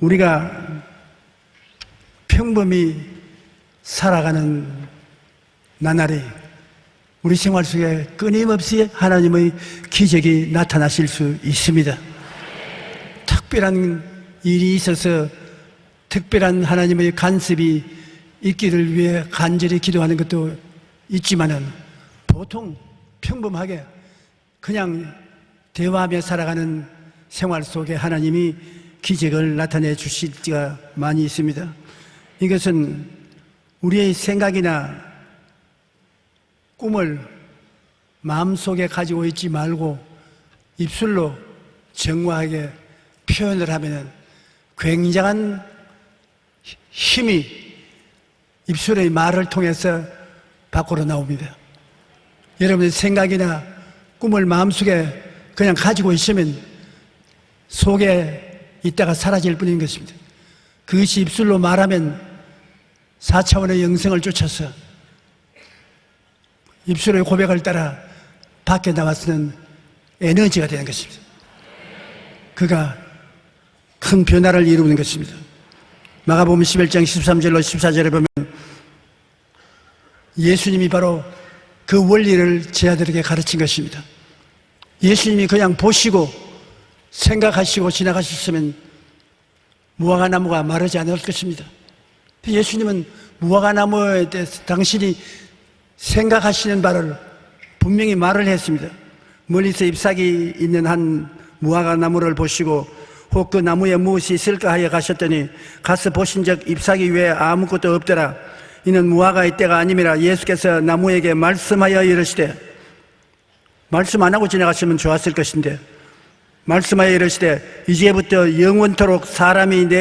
우리가 평범히 살아가는 나날이 우리 생활 속에 끊임없이 하나님의 기적이 나타나실 수 있습니다. 특별한 일이 있어서 특별한 하나님의 간섭이 있기를 위해 간절히 기도하는 것도 있지만은 보통 평범하게 그냥 대화하며 살아가는 생활 속에 하나님이 기적을 나타내 주실 때가 많이 있습니다. 이것은 우리의 생각이나 꿈을 마음속에 가지고 있지 말고 입술로 정화하게 표현을 하면 굉장한 힘이 입술의 말을 통해서 밖으로 나옵니다. 여러분의 생각이나 꿈을 마음속에 그냥 가지고 있으면 속에 있다가 사라질 뿐인 것입니다. 그것이 입술로 말하면 4차원의 영성을 쫓아서 입술의 고백을 따라 밖에 나와서는 에너지가 되는 것입니다. 그가 큰 변화를 이루는 것입니다. 마가복음 11장 13절로 14절에 보면 예수님이 바로 그 원리를 제 아들에게 가르친 것입니다. 예수님이 그냥 보시고 생각하시고 지나가셨으면 무화과 나무가 마르지 않을 것입니다. 예수님은 무화과 나무에 대해서 당신이 생각하시는 바를 분명히 말을 했습니다. 멀리서 잎사귀 있는 한 무화과 나무를 보시고 혹 그 나무에 무엇이 있을까 하여 가셨더니 가서 보신 적 잎사귀 외에 아무것도 없더라. 이는 무화과의 때가 아님이라 예수께서 나무에게 말씀하여 이르시되 말씀 안 하고 지나갔으면 좋았을 것인데 말씀하여 이르시되 이제부터 영원토록 사람이 내